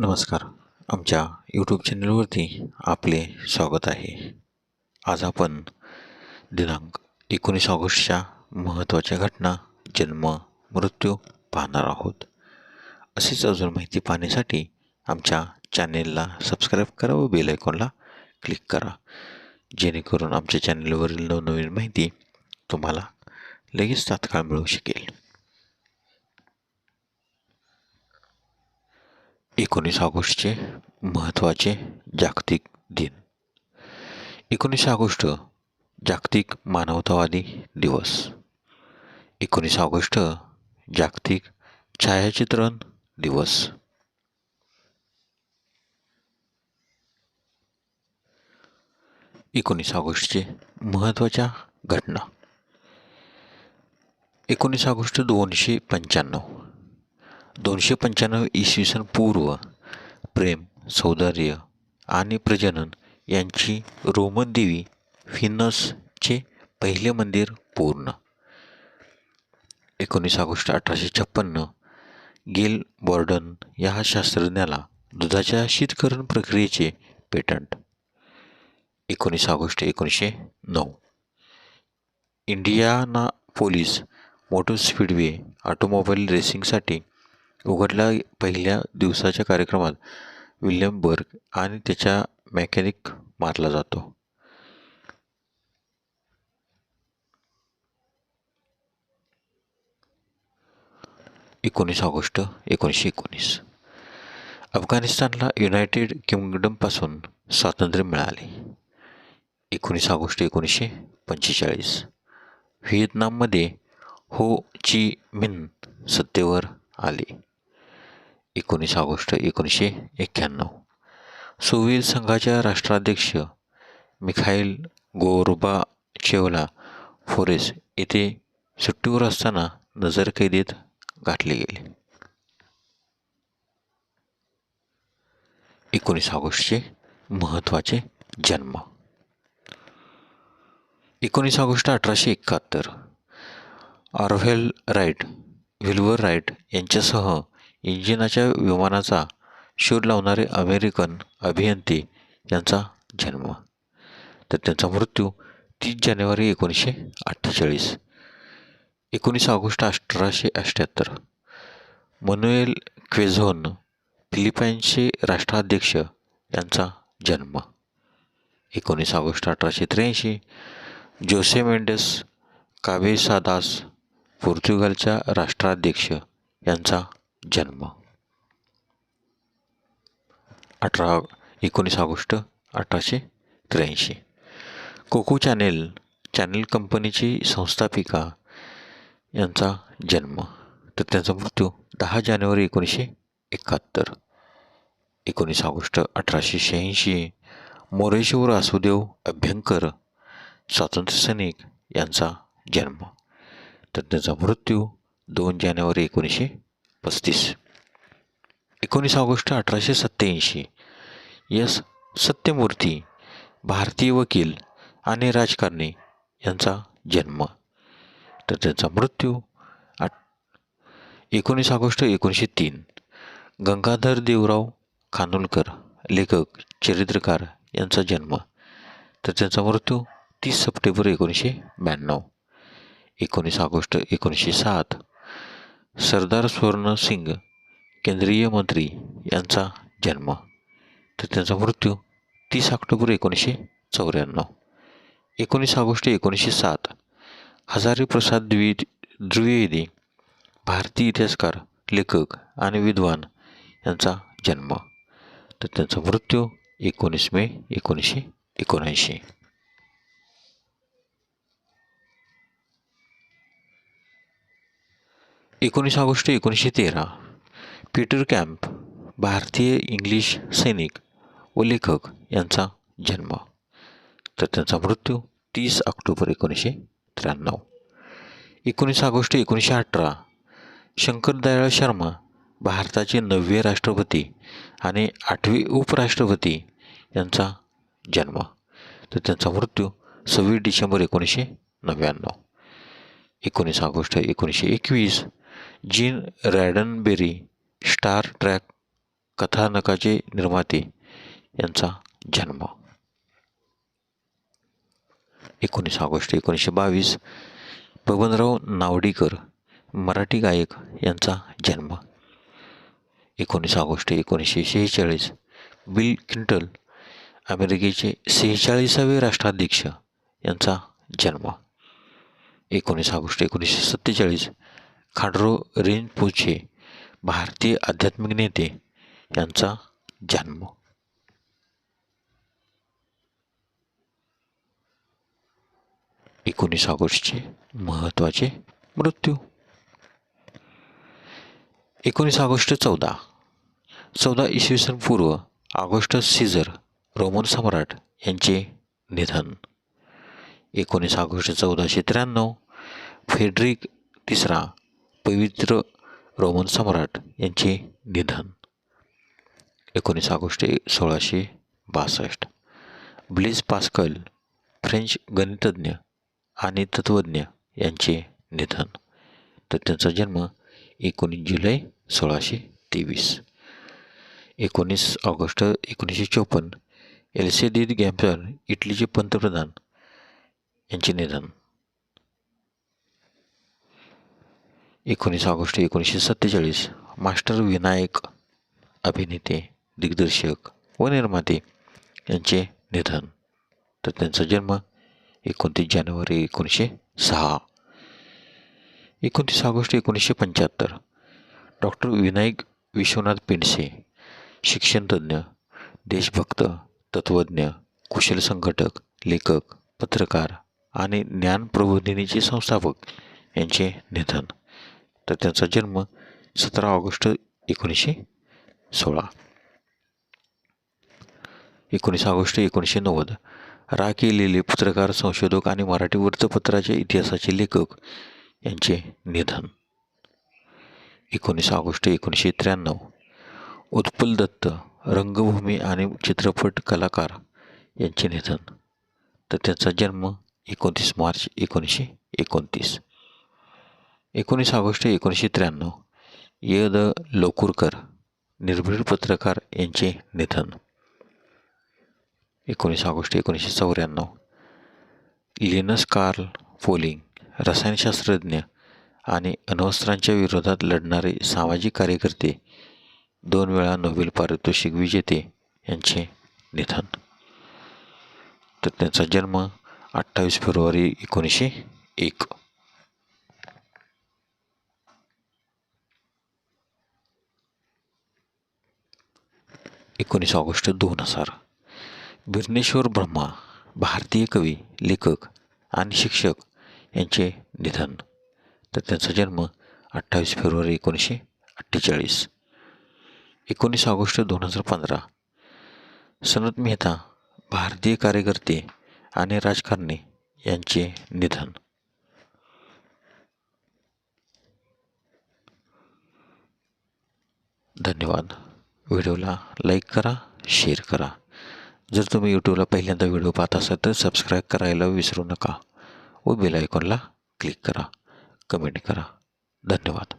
नमस्कार. आमच्या यूट्यूब चॅनलवरती आपले स्वागत आहे. आज आपण दिनांक एकोणीस ऑगस्टच्या महत्त्वाच्या घटना जन्म मृत्यू पाहणार आहोत. अशीच अजून माहिती पाहण्यासाठी आमच्या चॅनेलला सबस्क्राईब करा व बेल आयकॉनला क्लिक करा. जेणेकरून आमच्या चॅनेलवरील नवनवीन माहिती तुम्हाला लगेच तात्काळ मिळू शकेल. एकोणीस ऑगस्टचे महत्त्वाचे जागतिक दिन. एकोणीस ऑगस्ट जागतिक मानवतावादी दिवस. एकोणीस ऑगस्ट जागतिक छायाचित्रण दिवस. एकोणीस ऑगस्टचे महत्त्वाच्या घटना. एकोणीस ऑगस्ट दोनशे पंच्याण्णव. दोनशे पंच्याण्णव इसवी सन पूर्व प्रेम सौंदर्य आणि प्रजनन यांची रोमन देवी फिनसचे पहिले मंदिर पूर्ण. एकोणीस ऑगस्ट अठराशे छप्पन्न गेल बॉर्डन या शास्त्रज्ञाला दुधाच्या शीतकरण प्रक्रियेचे पेटंट. एकोणीस ऑगस्ट एकोणीसशे नऊ Indianapolis motor speedway automobile रेसिंगसाठी उघडल्या पहिल्या दिवसाच्या कार्यक्रमात विल्यम बर्ग आणि त्याच्या मेकॅनिक मारला जातो. एकोणीस ऑगस्ट एकोणीसशे एकोणीस. अफगाणिस्तानला युनायटेड किंगडमपासून स्वातंत्र्य मिळाले. एकोणीस ऑगस्ट एकोणीसशे पंचेचाळीस. व्हिएतनाममध्ये हो ची मिन सत्तेवर आले. एकोणीस ऑगस्ट एकोणीसशे एक्क्याण्णव. सोवियत संघाच्या राष्ट्राध्यक्ष मिखाईल गोरबाचेवला फोरेस येथे सुट्टीवर असताना नजरकैदेत गाठले गेले. एकोणीस ऑगस्टचे महत्त्वाचे जन्म. एकोणीस ऑगस्ट अठराशे एकाहत्तर. ऑर्व्हेल राईट व्हिल्वर राईट यांच्यासह इंजिनाच्या विमानाचा शोध लावणारे अमेरिकन अभियंते यांचा जन्म. तर त्यांचा मृत्यू तीस जानेवारी एकोणीसशे अठ्ठेचाळीस. एकोणीस ऑगस्ट अठराशे अठ्ठ्याहत्तर. मनुएल क्वेझोन फिलिपाईन्सचे राष्ट्राध्यक्ष यांचा जन्म. एकोणीस ऑगस्ट अठराशे त्र्याऐंशी जोसे मेंडेस काबेसादास पोर्तुगालच्या राष्ट्राध्यक्ष यांचा जन्म. अठरा एकोणीस ऑगस्ट अठराशे त्र्याऐंशी. कोको चॅनेल चॅनेल कंपनीची संस्थापिका यांचा जन्म. तर त्यांचा मृत्यू दहा जानेवारी एकोणीसशे एकाहत्तर. एकोणीस ऑगस्ट अठराशे शहाऐंशी. मोरेश्वर वासुदेव अभ्यंकर स्वातंत्र्यसैनिक यांचा जन्म. तर त्यांचा मृत्यू दोन जानेवारी एकोणीसशे पस्तीस. एकोणीस ऑगस्ट अठराशे सत्त्याऐंशी. यस सत्यमूर्ती भारतीय वकील आणि राजकारणी यांचा जन्म. तर त्यांचा मृत्यू आठ एकोणीस ऑगस्ट एकोणीसशे तीन. गंगाधर देवराव खानोलकर लेखक चरित्रकार यांचा जन्म. तर त्यांचा मृत्यू तीस सप्टेंबर एकोणीसशे ब्याण्णव. एकोणीस ऑगस्ट एकोणीसशे सात. सरदार स्वर्ण सिंग केंद्रीय मंत्री यांचा जन्म. तर त्यांचा मृत्यू तीस ऑक्टोबर एकोणीसशे चौऱ्याण्णव. एकोणीस ऑगस्ट एकोणीसशे सात. हजारे प्रसाद द्वि द्विवेदी भारतीय इतिहासकार लेखक आणि विद्वान यांचा जन्म. तर त्यांचा मृत्यू एकोणीस मे एकोणीसशे एकोणऐंशी. एकोणीस ऑगस्ट एकोणीसशे तेरा. पीटर कॅम्प भारतीय इंग्लिश सैनिक व लेखक यांचा जन्म. तर त्यांचा मृत्यू तीस ऑक्टोबर एकोणीसशे त्र्याण्णव. एकोणीस ऑगस्ट एकोणीसशे अठरा शंकरदयाळ शर्मा भारताचे नववे राष्ट्रपती आणि आठवे उपराष्ट्रपती यांचा जन्म. तर त्यांचा मृत्यू सव्वीस डिसेंबर एकोणीसशे नव्याण्णव. एकोणीस ऑगस्ट एकोणीसशे एकवीस जीन रॅडनबेरी स्टार ट्रॅक कथानकाचे निर्माते यांचा जन्म. एकोणीस ऑगस्ट एकोणीसशे बावीस बबनराव नावडीकर मराठी गायक यांचा जन्म. एकोणीस ऑगस्ट एकोणीसशे शेहेचाळीस बिल क्लिंटन अमेरिकेचे सेहेचाळीसावे राष्ट्राध्यक्ष यांचा जन्म. एकोणीस ऑगस्ट एकोणीसशे सत्तेचाळीस खांडरो रिनपोचे भारतीय आध्यात्मिक नेते यांचा जन्म. एकोणीस ऑगस्टचे महत्त्वाचे मृत्यू. एकोणीस ऑगस्ट चौदा. चौदा इसवी सन पूर्व ऑगस्ट सीझर रोमन सम्राट यांचे निधन. एकोणीस ऑगस्ट चौदाशे त्र्याण्णव फेडरिक तिसरा पवित्र रोमन सम्राट यांचे निधन. एकोणीस ऑगस्ट सोळाशे बासष्ट. ब्लेस पास्कल फ्रेंच गणितज्ञ आणि तत्त्वज्ञ यांचे निधन. तर त्यांचा जन्म एकोणीस जुलै सोळाशे तेवीस. एकोणीस ऑगस्ट एकोणीसशे चोपन्न एल्सेडिद गॅम्पर इटलीचे पंतप्रधान यांचे निधन. एकोणीस ऑगस्ट एकोणीसशे सत्तेचाळीस. मास्टर विनायक अभिनेते दिग्दर्शक व निर्माते यांचे निधन. तर त्यांचा जन्म एकोणतीस जानेवारी एकोणीसशे सहा. एकोणतीस ऑगस्ट एकोणीसशे पंच्याहत्तर. डॉक्टर विनायक विश्वनाथ पिंडसे शिक्षणतज्ज्ञ देशभक्त तत्त्वज्ञ कुशल संघटक लेखक पत्रकार आणि ज्ञान प्रबोधिनीचे संस्थापक यांचे निधन. तर त्यांचा जन्म सतरा ऑगस्ट एकोणीसशे सोळा. एकोणीस ऑगस्ट एकोणीसशे नव्वद. रा केलेले पत्रकार संशोधक आणि मराठी वृत्तपत्राचे इतिहासाचे लेखक यांचे निधन. एकोणीस ऑगस्ट एकोणीसशे त्र्याण्णव. उत्पल दत्त रंगभूमी आणि चित्रपट कलाकार यांचे निधन. तर त्यांचा जन्म एकोणतीस मार्च एकोणीसशे एकोणतीस. एकोणीस ऑगस्ट एकोणीसशे त्र्याण्णव. य द लोकुरकर निर्भीड पत्रकार यांचे निधन. एकोणीस ऑगस्ट एकोणीसशे चौऱ्याण्णव. लिनस कार्ल पोलिंग रसायनशास्त्रज्ञ आणि अण्वस्त्रांच्या विरोधात लढणारे सामाजिक कार्यकर्ते दोन वेळा नोबेल पारितोषिक विजेते यांचे निधन. तर त्यांचा जन्म अठ्ठावीस फेब्रुवारी एकोणीसशे एक. एकोणीस ऑगस्ट दोन हजार. बिरनेश्वर ब्रह्मा भारतीय कवी लेखक आणि शिक्षक यांचे निधन. तर त्यांचा जन्म अठ्ठावीस फेब्रुवारी एकोणीसशे अठ्ठेचाळीस. एकोणीस ऑगस्ट दोन हजार पंधरा. सनत मेहता भारतीय कार्यकर्ते आणि राजकारणी यांचे निधन. धन्यवाद. व्हिडिओला लाईक करा शेअर करा. जर तुम्ही यूट्यूबला पहिल्यांदा व्हिडिओ पाहत असाल तर सबस्क्राईब करायला विसरू नका व बेल आयकॉनला क्लिक करा. कमेंट करा. धन्यवाद.